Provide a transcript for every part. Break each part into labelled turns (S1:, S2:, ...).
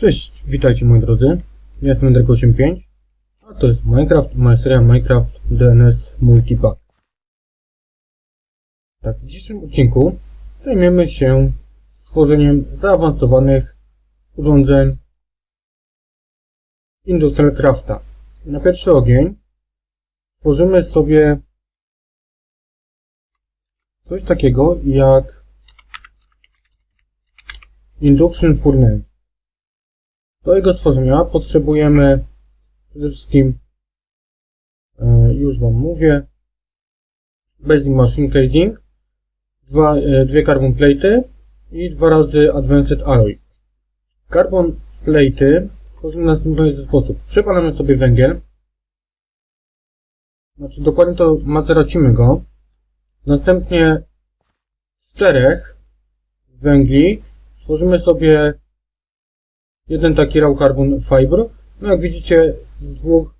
S1: Cześć, witajcie moi drodzy. Ja jestem Endrek85, a to jest Minecraft, moja seria Minecraft DNS Multipack. Tak, w dzisiejszym odcinku zajmiemy się tworzeniem zaawansowanych urządzeń Industrial Crafta. Na pierwszy ogień tworzymy sobie coś takiego jak Induction Furnace. Do jego stworzenia potrzebujemy przede wszystkim, e, już Wam mówię, Basic Machine Casing, dwa, e, dwie Carbon Plate i dwa razy Advanced Alloy. Carbon Plate tworzymy w następujący sposób. Przepalamy sobie węgiel, znaczy dokładnie to maceracimy go, następnie z czterech węgli tworzymy sobie jeden taki raw carbon fiber. No jak widzicie z dwóch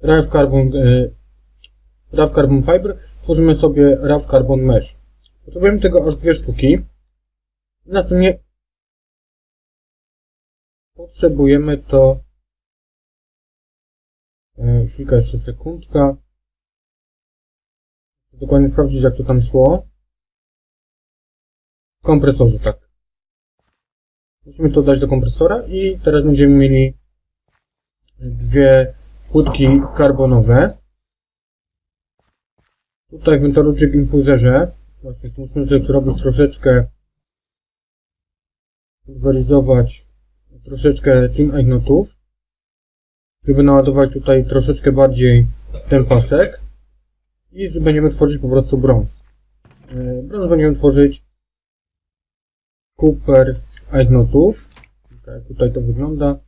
S1: raw carbon, e, raw carbon fiber tworzymy sobie raw carbon mesh. Potrzebujemy tego aż dwie sztuki. Następnie potrzebujemy to e, chwilkę jeszcze sekundka. Dokładnie sprawdzić jak to tam szło. W kompresorze, tak. Musimy to dać do kompresora i teraz będziemy mieli dwie płytki karbonowe. Tutaj w Metalogic Infuserze właśnie musimy sobie zrobić troszeczkę pulweryzować troszeczkę Team Ignotów, żeby naładować tutaj troszeczkę bardziej ten pasek i będziemy tworzyć po prostu brąz. E, Brąz będziemy tworzyć Cooper Tak jak tutaj to wygląda.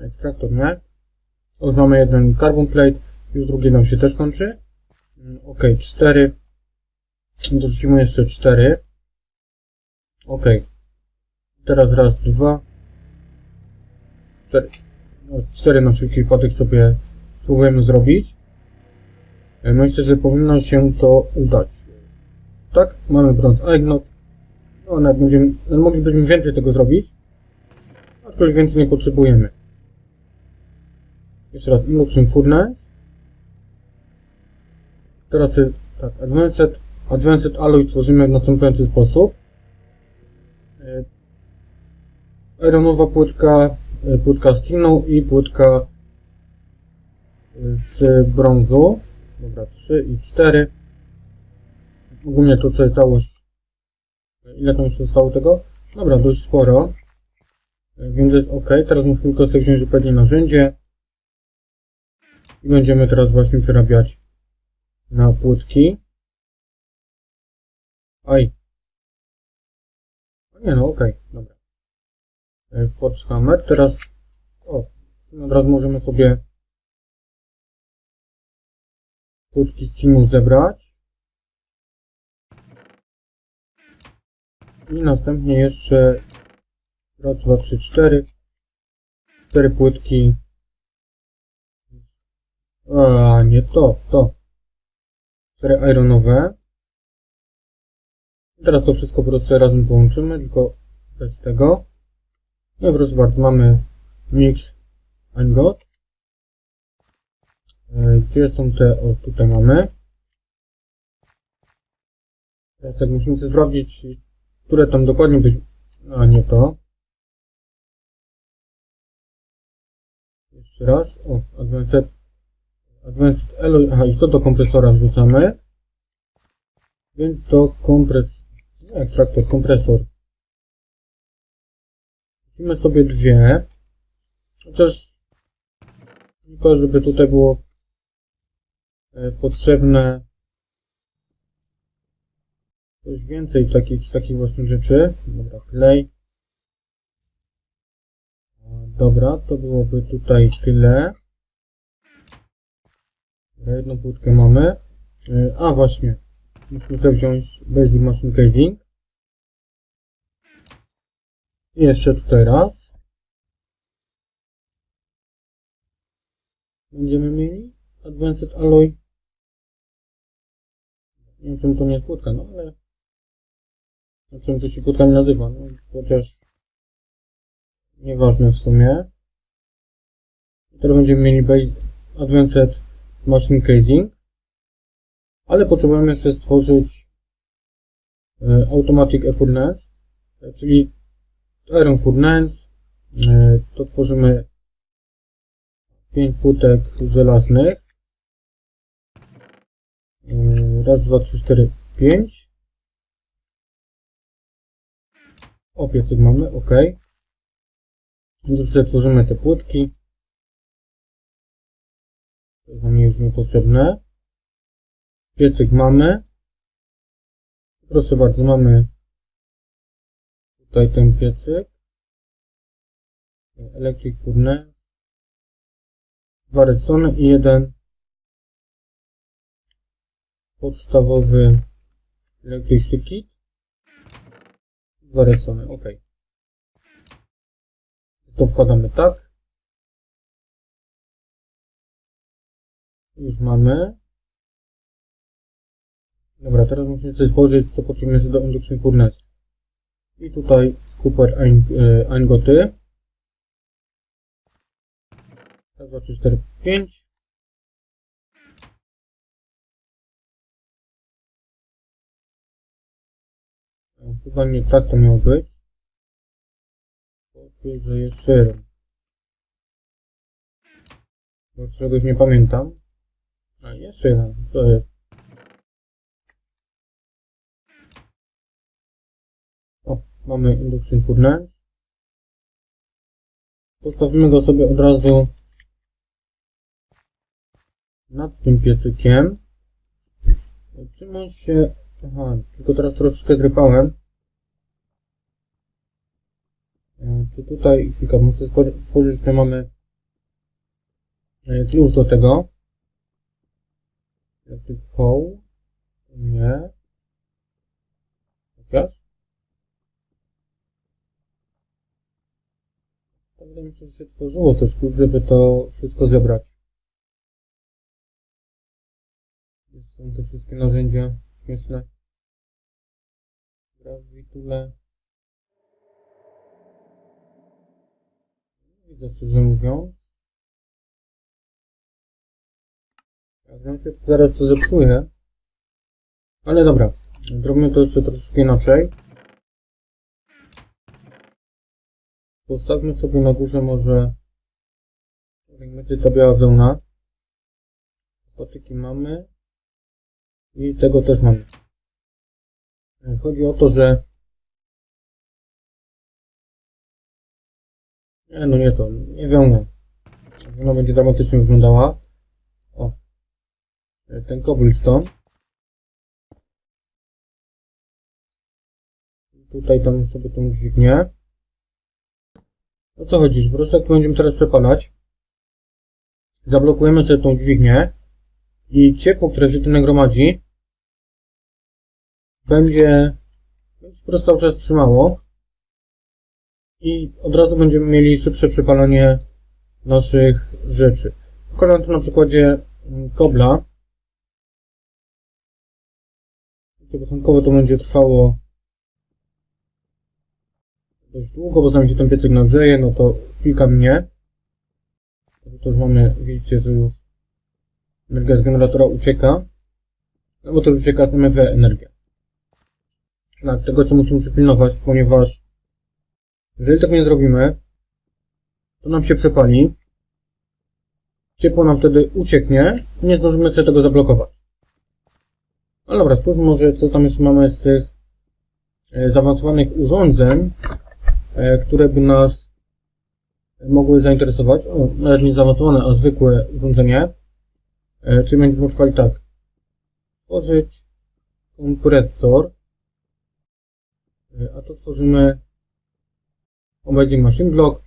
S1: Ekstraktor nie. Już mamy jeden carbon plate, już drugi nam się też kończy. Ok, cztery. Dorzucimy jeszcze cztery. Ok. Teraz raz, dwa. Cztery. No, cztery na wszelki wypadek sobie spróbujemy zrobić. Myślę, że powinno się to udać. Tak, mamy brąz ignot. No, nawet będziemy, no, moglibyśmy więcej tego zrobić, aczkolwiek więcej nie potrzebujemy. Jeszcze raz, Induction Furnace. Teraz y, tak, Advanced, Advanced Alloy tworzymy w następujący sposób. Y, Ironowa płytka, y, płytka z tiną i płytka z brązu. Dobra, 3 i 4. Ogólnie to co jest całość Ile tam jeszcze zostało tego? Dobra, dość sporo. Więc jest ok. Teraz musimy tylko sobie wziąć odpowiednie narzędzie. I będziemy teraz właśnie przerabiać na płytki. Aj. O nie no, ok. Dobra. Forge Hammer. Teraz o, od razu możemy sobie płytki z Timu zebrać. I następnie jeszcze raz, dwa, trzy, cztery. Cztery płytki. A, nie to, to. Cztery ironowe. Teraz to wszystko po prostu razem połączymy, tylko bez tego. No i proszę bardzo, mamy mix ingot. Gdzie są te, o tutaj mamy. Teraz jak musimy sprawdzić, które tam dokładnie być... A, nie to. Jeszcze raz. O, Advanced... Advanced Alloy... Aha, i to do kompresora wrzucamy. Więc to kompres... Nie, ekstraktor, kompresor. Wrzucimy sobie dwie. Chociaż... Tylko, żeby tutaj było e, potrzebne coś więcej takich, takich właśnie rzeczy. Dobra, klej. Dobra, to byłoby tutaj tyle. Dobra, jedną płytkę mamy. E, a właśnie, musimy sobie wziąć Basic Machine Casing. I jeszcze tutaj raz. Będziemy mieli Advanced Alloy. Nie wiem czym to nie jest płytka, no ale czym to się płytkami nazywa, no, chociaż Nieważne w sumie. Teraz będziemy mieli Advanced Machine Casing. Ale potrzebujemy jeszcze stworzyć e, Automatic e, czyli Iron Furnace. To tworzymy 5 płytek żelaznych. E, Raz, dwa, trzy, cztery, pięć. O, piecyk mamy, ok. Już sobie tworzymy te płytki. To jest nam już niepotrzebne. Piecyk mamy. Proszę bardzo, mamy tutaj ten piecyk. Electric Furnace. Dwa redstone i jeden podstawowy Electric Zarysony, ok. To wkładamy tak. Już mamy. Dobra, teraz musimy sobie spojrzeć, co potrzebujemy do induction furnace. I tutaj Cooper Angoty. Ein, 2, 3, 4, 5. Chyba nie tak to miało być. Powiedzmy, że jeszcze jeden. Bo czegoś nie pamiętam. A jeszcze jeden. Co jest? O, mamy Induction Furnace. Postawimy go sobie od razu nad tym piecykiem. On się... Aha, tylko teraz troszeczkę drypałem. E, Czy tutaj, chwilkę, muszę spojrzeć, tutaj mamy e, klucz do tego. Electric Hole. Nie. Chociaż? To wydaje mi się, że się tworzyło też klucz, żeby to wszystko zebrać. Są te wszystkie narzędzia śmieszne? Grawitule. Wiem, że zaraz to zepsuję. Ale dobra, zrobimy to jeszcze troszeczkę inaczej. Postawmy sobie na górze może niech będzie ta biała wełna. Patyki mamy. I tego też mamy. Chodzi o to, że Nie, no nie to, nie wełna. Ona będzie dramatycznie wyglądała. O. Ten cobblestone. Tutaj tam sobie tą dźwignię. O co chodzi? Po prostu jak będziemy teraz przepalać, zablokujemy sobie tą dźwignię i ciepło, które się tu nagromadzi, będzie, będzie po prostu cały czas trzymało i od razu będziemy mieli szybsze przepalanie naszych rzeczy. Pokażę to na przykładzie mm, kobla. Początkowo to będzie trwało dość długo, bo zanim się ten piecyk nagrzeje, no to chwilka mnie. To już mamy, widzicie, że już energia z generatora ucieka. No bo też ucieka z MW energia. Tak, tego co musimy przypilnować, ponieważ jeżeli tak nie zrobimy, to nam się przepali. Ciepło nam wtedy ucieknie i nie zdążymy sobie tego zablokować. No dobra, spójrzmy może co tam jeszcze mamy z tych e, zaawansowanych urządzeń, e, które by nas mogły zainteresować. O, nawet nie zaawansowane, a zwykłe urządzenie. E, Czyli będziemy potrzebowali tak. Tworzyć kompresor. A to tworzymy Basic Machine Block,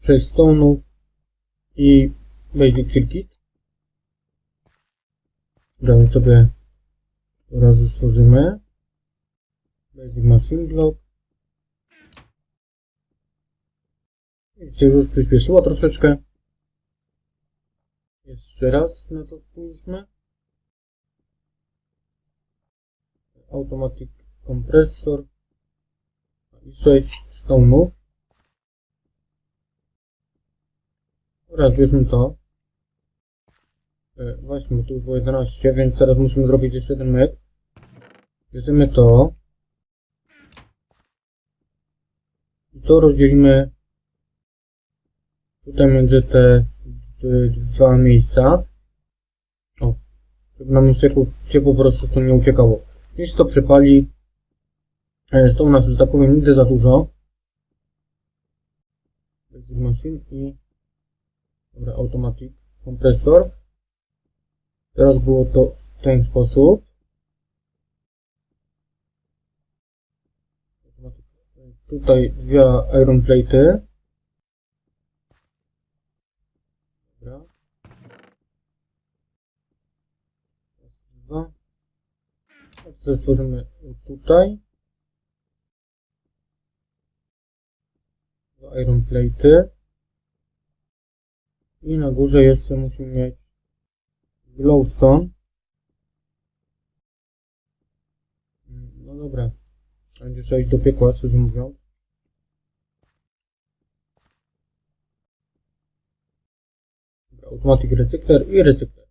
S1: 6 stone'ów i Basic Circuit. Damy sobie od razu stworzymy Basic Machine Block. Widzicie, już przyspieszyło troszeczkę. Jeszcze raz na to spójrzmy. Automatic kompresor i 6 stone'ów. Dobra, bierzmy to. Właśnie, tu było 11, więc teraz musimy zrobić jeszcze jeden myk. Bierzemy to. I to rozdzielimy tutaj między te dwa miejsca. O, żeby nam już ciepło, ciepło po prostu tu nie uciekało. Jeśli to przepali, e, z tą nas, że tak powiem, nigdy za dużo. Machine i dobra, Automatic kompresor. Teraz było to w ten sposób. Tutaj dwie iron plate'y. Dobra. Dwa. To stworzymy tutaj. Dwa iron plate'y. I na górze jeszcze musimy mieć glowstone. No dobra. Będzie trzeba iść do piekła, mówiąc. Dobra, Automatic recykler i recykler.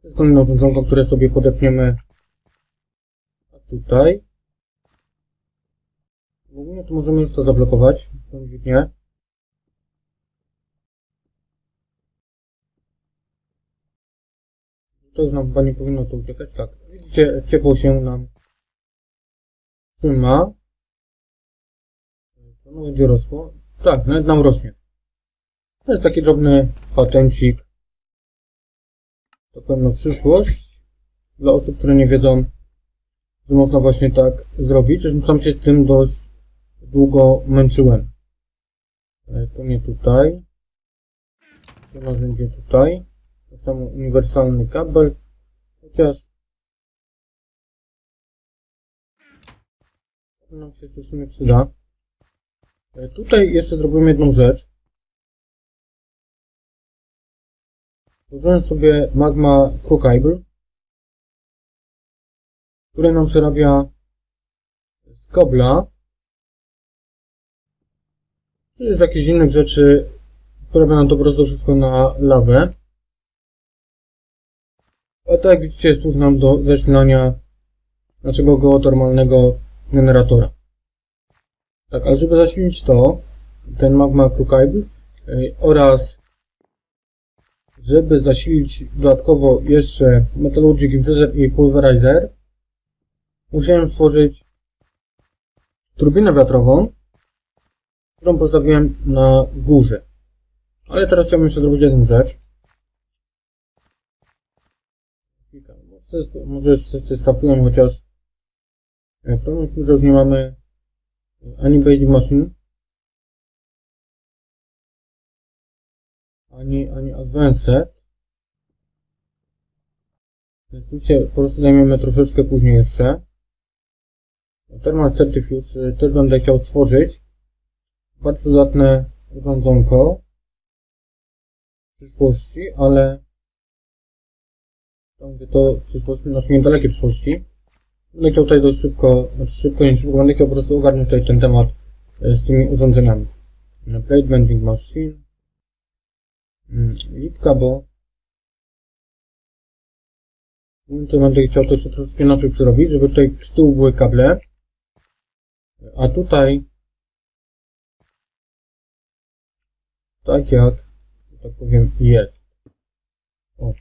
S1: To jest kolejne urządzonko, które sobie podepniemy a tutaj. W ogóle to możemy już to zablokować. tą dźwignię. To już nam chyba nie powinno to uciekać. Tak, widzicie, ciepło się nam trzyma. Ono będzie rosło. Tak, nawet nam rośnie. To jest taki drobny patencik. To pewno przyszłość. Dla osób, które nie wiedzą, że można właśnie tak zrobić. Zresztą sam się z tym dość długo męczyłem. E, To nie tutaj. To narzędzie tutaj. To samo uniwersalny kabel. Chociaż nam się w sumie przyda. E, Tutaj jeszcze zrobimy jedną rzecz. Stworzyłem sobie Magma Crew Cable, który nam przerabia z kobla, czy z jakichś innych rzeczy, przerabia nam to po prostu wszystko na lawę. A tak jak widzicie, służy nam do zasilania naszego geotermalnego generatora. Tak, ale żeby zasilić to, ten Magma Crew Cable yy, oraz żeby zasilić dodatkowo jeszcze Metallurgic Infuser i Pulverizer, musiałem stworzyć turbinę wiatrową, którą postawiłem na górze. Ale teraz chciałbym jeszcze zrobić jedną rzecz. Wszyscy- Może wszyscy skrapują, chociaż e, w tym, że już nie mamy ani Basic Machine, ani, ani Advanced. Więc tu się po prostu zajmiemy troszeczkę później jeszcze. Thermal Certifuge też będę chciał stworzyć. Bardzo dodatne urządzonko w przyszłości, ale mówię to w przyszłości, znaczy niedalekiej przyszłości. Będę chciał tutaj dość szybko, znaczy szybko, nie szybko, będę chciał po prostu ogarnąć tutaj ten temat y, z tymi urządzeniami. Plate Vending Machine. Mm, Lipka, bo Mm, to będę chciał to jeszcze troszeczkę inaczej przerobić, żeby tutaj z tyłu były kable, a tutaj tak jak, tak powiem, jest. O,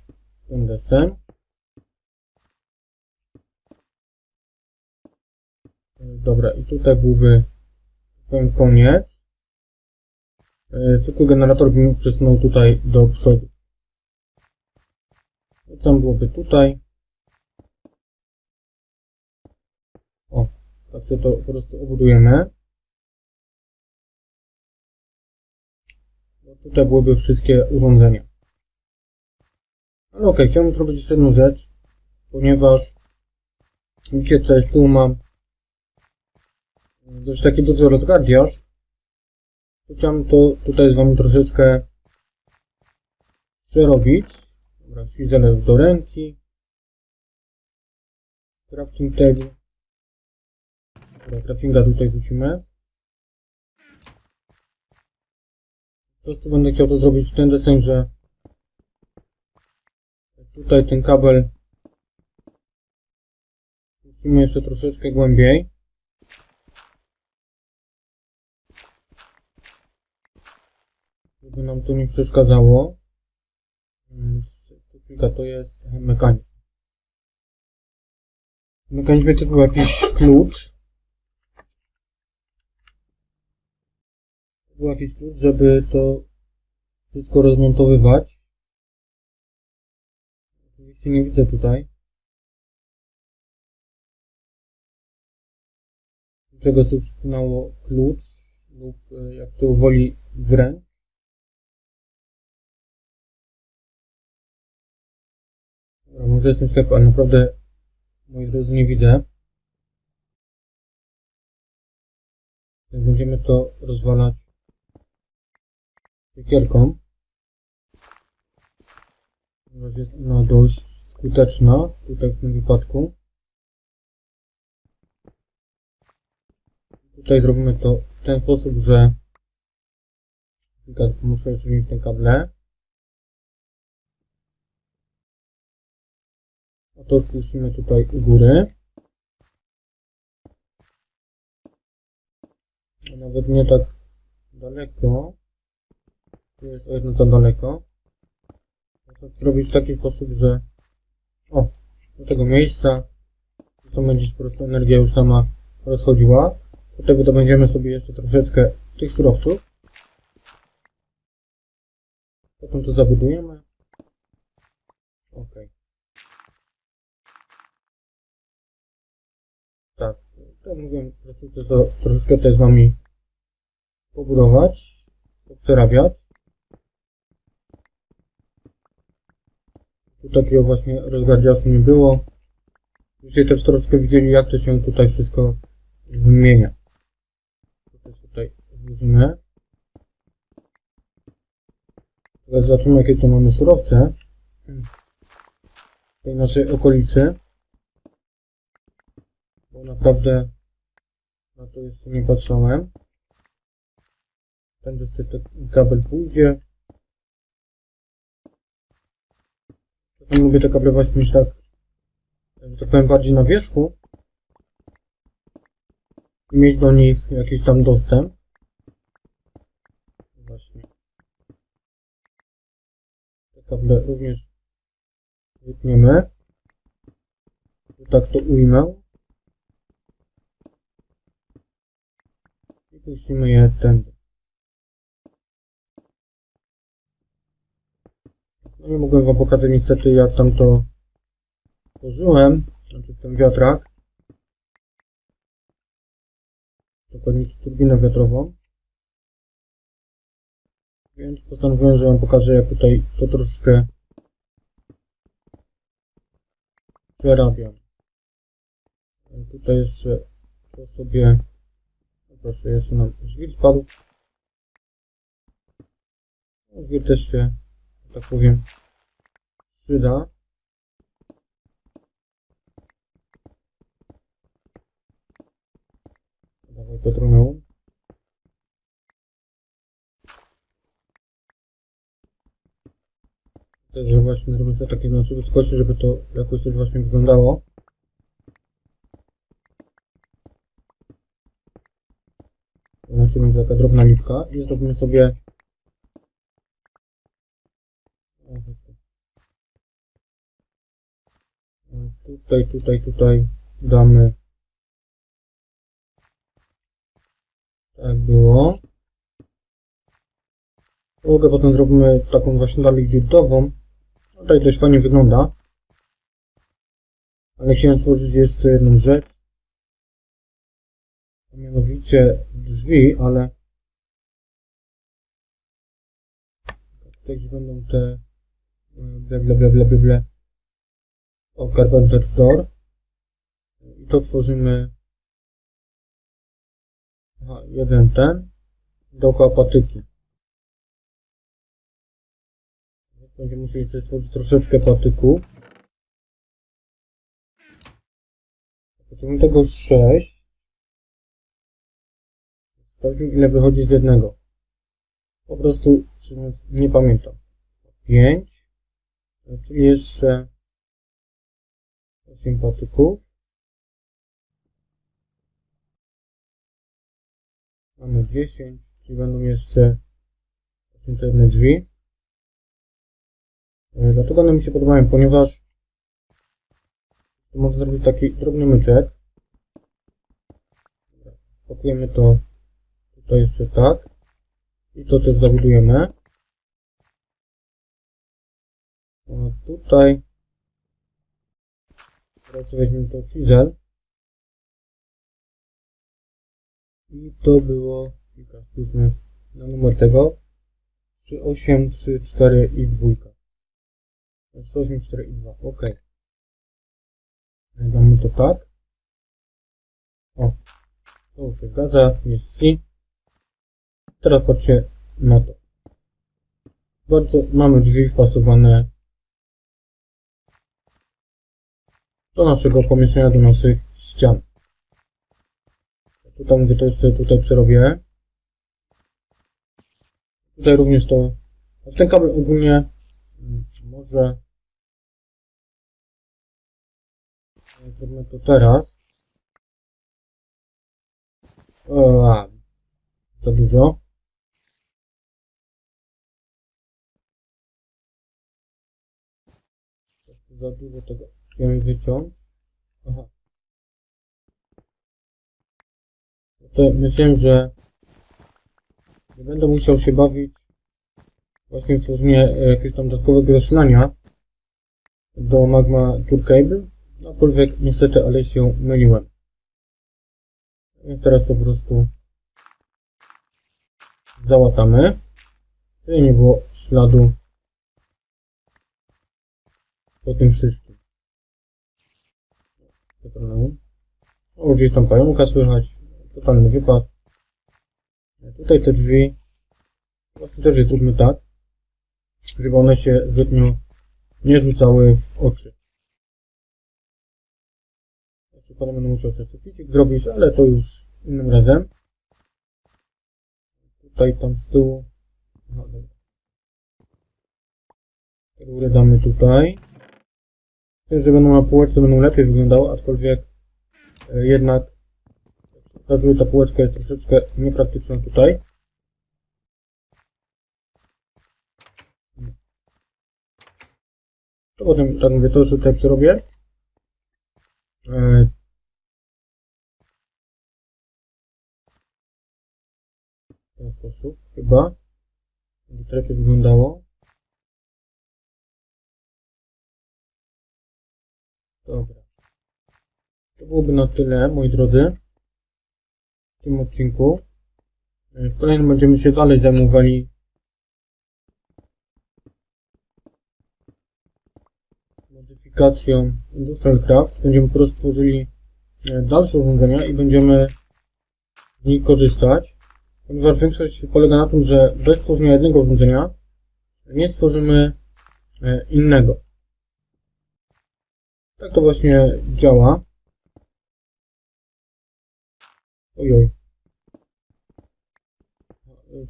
S1: ten desen. Dobra, i tutaj byłby ten koniec. E, Tylko generator bym przesunął tutaj do przodu. Tam byłoby tutaj. O, tak się to po prostu obudujemy. No tutaj byłyby wszystkie urządzenia. Ale okej, chciałbym zrobić jeszcze jedną rzecz, ponieważ widzicie tutaj z tyłu mam dość taki duży rozgardiaż. Chciałem to tutaj z wami troszeczkę przerobić. Dobra, Sizzle do ręki. Crafting table. Dobra, craftinga tutaj rzucimy. Po prostu będę chciał to zrobić w ten deseń, że tutaj ten kabel puścimy jeszcze troszeczkę głębiej. Żeby nam to nie przeszkadzało. Kilka to jest mechanizm. W mechanizmie to był jakiś klucz. To był jakiś klucz, żeby to wszystko rozmontowywać. Oczywiście nie widzę tutaj. Czego sobie przypinało klucz lub e, jak to woli wręcz. Może jestem ślepy, ale naprawdę moi drodzy nie widzę. Więc będziemy to rozwalać siekierką. Ponieważ jest ona dość skuteczna tutaj w tym wypadku. Tutaj zrobimy to w ten sposób, że muszę jeszcze mieć te kable. A to spuścimy tutaj u góry. A Nawet nie tak daleko. Tu jest o jedno za daleko. Można to zrobić w taki sposób, że o, do tego miejsca to będzie po prostu energia już sama rozchodziła. Tutaj wydobędziemy sobie jeszcze troszeczkę tych surowców. Potem to zabudujemy. Ok. Tak, tak po prostu chcę to troszeczkę też z Wami pobudować, przerabiać. Tu takiego właśnie rozgardiaszu nie było. Dzisiaj też troszkę widzieli, jak to się tutaj wszystko zmienia. Tutaj, tutaj włożymy. Teraz zobaczymy, jakie tu mamy surowce. W tej naszej okolicy. Naprawdę na to jeszcze nie patrzałem. Tędy sobie ten kabel pójdzie. Czasem lubię te kable właśnie mieć tak, że tak powiem, bardziej na wierzchu. I mieć do nich jakiś tam dostęp. Właśnie. Te kable również wytniemy. Tak to ujmę. Puścimy je tędy. No nie mogłem wam pokazać niestety jak tam to tworzyłem. Znaczy ten wiatrak. Dokładnie turbinę wiatrową. Więc postanowiłem, że wam pokażę jak tutaj to troszkę przerabiam. Tutaj jeszcze to sobie proszę, jeszcze nam żwir spadł. No, żwir też się, tak powiem, przyda. Dawaj Petroneum. Także właśnie zrobię sobie takie znaczy wysokości, żeby to jakoś też właśnie wyglądało. Znaczy będzie taka drobna lipka i zrobimy sobie tutaj, tutaj, tutaj damy tak było. Podłogę potem zrobimy taką właśnie dalej. No Tutaj dość fajnie wygląda. Ale chciałem stworzyć jeszcze jedną rzecz. Mianowicie drzwi, ale gdzie będą te ble ble ble ble ble, ble. o Carpenter Door. I to tworzymy. Aha, jeden ten dookoła patyki. Będziemy musieli sobie stworzyć troszeczkę patyków. Potrzebujemy tego 6 sprawdźmy ile wychodzi z jednego Po prostu nie pamiętam. 5, czyli jeszcze 8 patyków. Mamy 10, czyli będą jeszcze interne drzwi. E, Dlaczego one mi się podobają? Ponieważ można zrobić taki drobny myczek. Pakujemy to tutaj jeszcze tak. I to też zabudujemy. A tutaj teraz weźmiemy to chisel. I to było, kilka, spójrzmy na numer tego. 3, 8, 3, 4 i 2. 3, 8, 4 i 2. OK. Damy to tak. O. To już się zgadza. Jest C. Teraz patrzcie na to. Bardzo mamy drzwi wpasowane do naszego pomieszczenia, do naszych ścian. Tutaj mówię, to jeszcze tutaj przerobię. Tutaj również to, ten kabel ogólnie mm, może zrobimy to teraz. A, za dużo. Za dużo tego chciałem wyciąć. Aha. No To myślałem, że nie będę musiał się bawić właśnie w tworzenie e, jakiegoś tam dodatkowego zasilania do Magma Tour Cable, aczkolwiek niestety, ale się myliłem. Więc teraz to po prostu załatamy. Żeby nie było śladu po tym wszystkim. Petroleum. O, gdzieś tam pająka słychać. Totalny wypad. Tutaj te drzwi właśnie też je zróbmy tak, żeby one się zbytnio nie rzucały w oczy. Jeszcze potem będę musiał sobie suficik zrobić, ale to już innym razem. Tutaj, tam z tyłu. Rurę damy tutaj. Też, że będą na półeczce, będą lepiej wyglądały, aczkolwiek e, jednak ta półeczka jest troszeczkę niepraktyczna tutaj. To potem, tak mówię, to już tutaj przerobię. E, W ten sposób, chyba. Będzie to lepiej wyglądało. Dobra. To byłoby na tyle, moi drodzy, w tym odcinku. E, W kolejnym będziemy się dalej zajmowali modyfikacją Industrial Craft. Będziemy po prostu tworzyli e, dalsze urządzenia i będziemy z nich korzystać, ponieważ większość polega na tym, że bez tworzenia jednego urządzenia nie stworzymy e, innego. Tak to właśnie działa. Ojoj.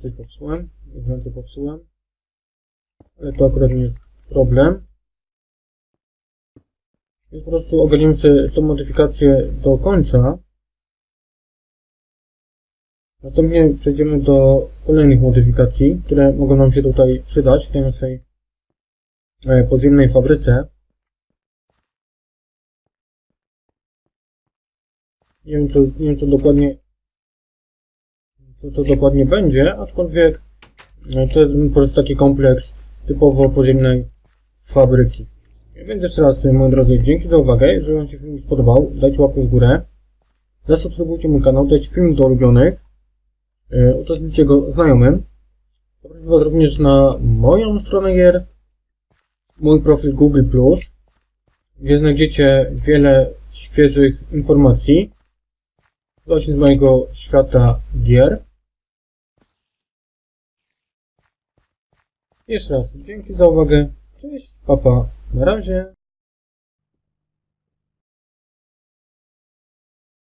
S1: Coś popsułem. Źle popsułem. Ale to akurat nie jest problem. Więc po prostu ogarniemy sobie tą modyfikację do końca. Następnie przejdziemy do kolejnych modyfikacji, które mogą nam się tutaj przydać w tej naszej e, podziemnej fabryce. Nie wiem co, nie wiem co dokładnie co to dokładnie będzie, aczkolwiek e, to jest po prostu taki kompleks typowo podziemnej fabryki. Więc jeszcze raz, moi drodzy, dzięki za uwagę. Jeżeli Wam się film spodobał, dajcie łapkę w górę. Zasubskrybujcie mój kanał, dajcie film do ulubionych. Yy, udostępnijcie go znajomym. Zapraszam Was również na moją stronę gier, mój profil Google+, gdzie znajdziecie wiele świeżych informacji właśnie z mojego świata gier. Jeszcze raz, dzięki za uwagę. Cześć, papa, na razie.